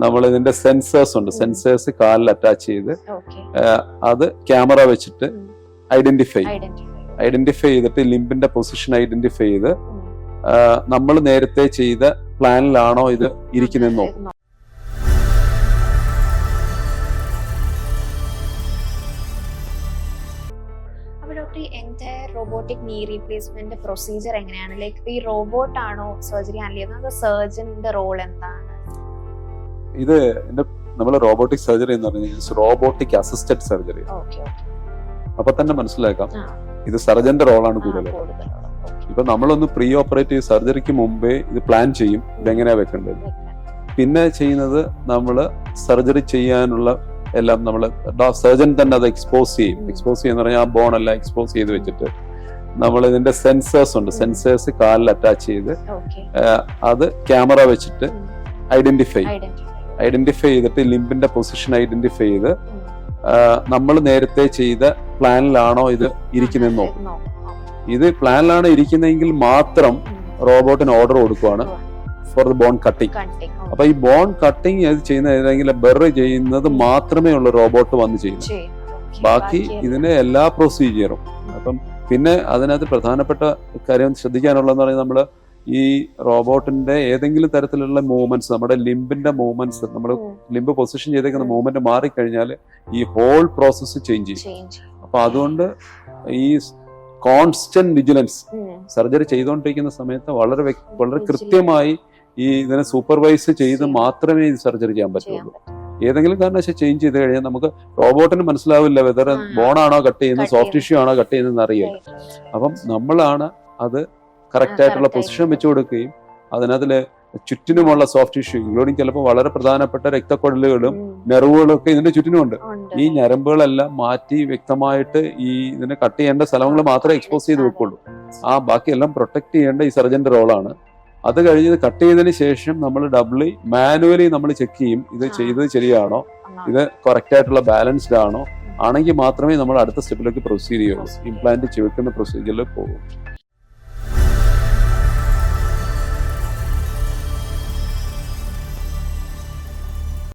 നമ്മൾ ഇതിന്റെ സെൻസേഴ്സ് ഉണ്ട്. സെൻസേഴ്സ് കാലിൽ അറ്റാച്ച് ചെയ്ത് അത് ക്യാമറ വെച്ചിട്ട് ഐഡന്റിഫൈ ഐഡന്റിഫൈ ചെയ്തിട്ട് ലിംബിന്റെ പൊസിഷൻ ഐഡന്റിഫൈ ചെയ്ത് നമ്മൾ നേരത്തെ ചെയ്ത പ്ലാനിലാണോ ഇത് ഇരിക്കുന്നതെന്ന് നോക്കും. റോബോട്ടിക് നീ റീപ്ലേസ്മെന്റ് പ്രൊസീജിയർ എങ്ങനെയാണ്? ലൈക്ക് ഈ റോബോട്ട് ആണോ സർജറി ഹാൻഡിൽ ചെയ്യുന്നത്? സർജന്റെ റോൾ എന്താണ് ഇത് എന്റെ നമ്മൾ റോബോട്ടിക് സർജറി എന്ന് പറഞ്ഞാൽ റോബോട്ടിക് അസിസ്റ്റഡ് സർജറി അപ്പൊ തന്നെ മനസ്സിലാക്കാം. ഇത് സർജന്റെ റോളാണ് കൂടുതൽ ഇപ്പൊ നമ്മളൊന്ന് പ്രീ ഓപ്പറേറ്റീവ് സർജറിക്ക് മുമ്പേ ഇത് പ്ലാൻ ചെയ്യും ഇതെങ്ങനെയാ വെക്കേണ്ടത്. പിന്നെ ചെയ്യുന്നത് നമ്മൾ സർജറി ചെയ്യാനുള്ള എല്ലാം നമ്മൾ സർജൻ തന്നെ അത് എക്സ്പോസ് ചെയ്യും. എക്സ്പോസ് ചെയ്യുന്ന പറഞ്ഞാൽ ആ ബോൺ എല്ലാം എക്സ്പോസ് ചെയ്ത് വെച്ചിട്ട് നമ്മൾ ഇതിന്റെ സെൻസേഴ്സ് ഉണ്ട്. സെൻസേഴ്സ് കാലിൽ അറ്റാച്ച് ചെയ്ത് അത് ക്യാമറ വെച്ചിട്ട് ഐഡന്റിഫൈ ഐഡന്റിഫൈ ചെയ്തിട്ട് ലിംബിന്റെ പൊസിഷൻ ഐഡന്റിഫൈ ചെയ്ത് നമ്മൾ നേരത്തെ ചെയ്ത പ്ലാനിലാണോ ഇത് ഇരിക്കുന്നതെന്ന്. നോക്കും ഇത് പ്ലാനിലാണ് ഇരിക്കുന്നതെങ്കിൽ മാത്രം റോബോട്ടിന് ഓർഡർ കൊടുക്കുവാണ് ഫോർ ദ ബോൺ കട്ടിങ് അപ്പൊ ഈ ബോൺ കട്ടിങ് ചെയ്യുന്ന ഏതെങ്കിൽ ബെർ ചെയ്യുന്നത് മാത്രമേ ഉള്ളൂ റോബോട്ട് വന്ന് ചെയ്യുന്നത്. ബാക്കി ഇതിന്റെ എല്ലാ പ്രൊസീജിയറും അപ്പം പിന്നെ അതിനകത്ത് പ്രധാനപ്പെട്ട കാര്യം ശ്രദ്ധിക്കാനുള്ളതെന്ന് പറയുന്നത് നമ്മൾ ഈ റോബോട്ടിന്റെ ഏതെങ്കിലും തരത്തിലുള്ള മൂവ്മെന്റ്സ് നമ്മുടെ ലിംബിന്റെ മൂവ്മെന്റ്സ് നമ്മൾ ലിംബ് പൊസിഷൻ ചെയ്തേക്കുന്ന മൂവ്മെന്റ് മാറിക്കഴിഞ്ഞാൽ ഈ ഹോൾ പ്രോസസ്സ് ചേഞ്ച് ചെയ്യും. അപ്പൊ അതുകൊണ്ട് ഈ കോൺസ്റ്റന്റ് വിജിലൻസ് സർജറി ചെയ്തുകൊണ്ടിരിക്കുന്ന സമയത്ത് വളരെ വളരെ. കൃത്യമായി ഈ ഇതിനെ സൂപ്പർവൈസ് ചെയ്ത് മാത്രമേ ഇത് സർജറി ചെയ്യാൻ പറ്റുള്ളൂ. പറ്റും. ഏതെങ്കിലും കാരണവശാൽ ചേഞ്ച് ചെയ്ത് കഴിഞ്ഞാൽ നമുക്ക് റോബോട്ടിന് മനസ്സിലാവില്ല വെതർ ബോണാണോ കട്ട് ചെയ്യുന്നത് സോഫ്റ്റ്. ടിഷ്യൂ ആണോ കട്ട് ചെയ്യുന്നതെന്ന് അറിയില്ല. അപ്പം നമ്മളാണ് അത് കറക്റ്റ് ആയിട്ടുള്ള പൊസിഷൻ വെച്ചു കൊടുക്കുകയും അതിനകത്തിൽ ചുറ്റിനുമുള്ള സോഫ്റ്റ് ടിഷ്യൂ ഇൻക്ലൂഡിങ് ചിലപ്പോൾ വളരെ പ്രധാനപ്പെട്ട രക്തക്കൊടലുകളും നെറവുകളും നെർവുകളും ഒക്കെ ഇതിന്റെ ചുറ്റിനുമുണ്ട്. ഈ ഞരമ്പുകളെല്ലാം മാറ്റി വ്യക്തമായിട്ട് ഈ ഇതിനെ കട്ട് ചെയ്യേണ്ട സ്ഥലങ്ങൾ മാത്രമേ എക്സ്പോസ് ചെയ്ത് വെക്കുള്ളൂ. ആ ബാക്കിയെല്ലാം പ്രൊട്ടക്ട് ചെയ്യേണ്ട ഈ സർജന്റെ റോളാണ് അത് കഴിഞ്ഞ് കട്ട് ചെയ്തതിന് ശേഷം നമ്മൾ ഡബിളി മാനുവലി നമ്മൾ ചെക്ക് ചെയ്യും ഇത് ചെയ്തത് ശരിയാണോ ഇത് കറക്റ്റ് ആയിട്ടുള്ള ബാലൻസ്ഡ് ആണോ ആണെങ്കിൽ മാത്രമേ നമ്മൾ അടുത്ത സ്റ്റെപ്പിലേക്ക് പ്രൊസീഡ് ചെയ്യുള്ളൂ. ഇംപ്ലാന്റ് ചെവിക്കുന്ന പ്രൊസീജിയറിൽ പോകും.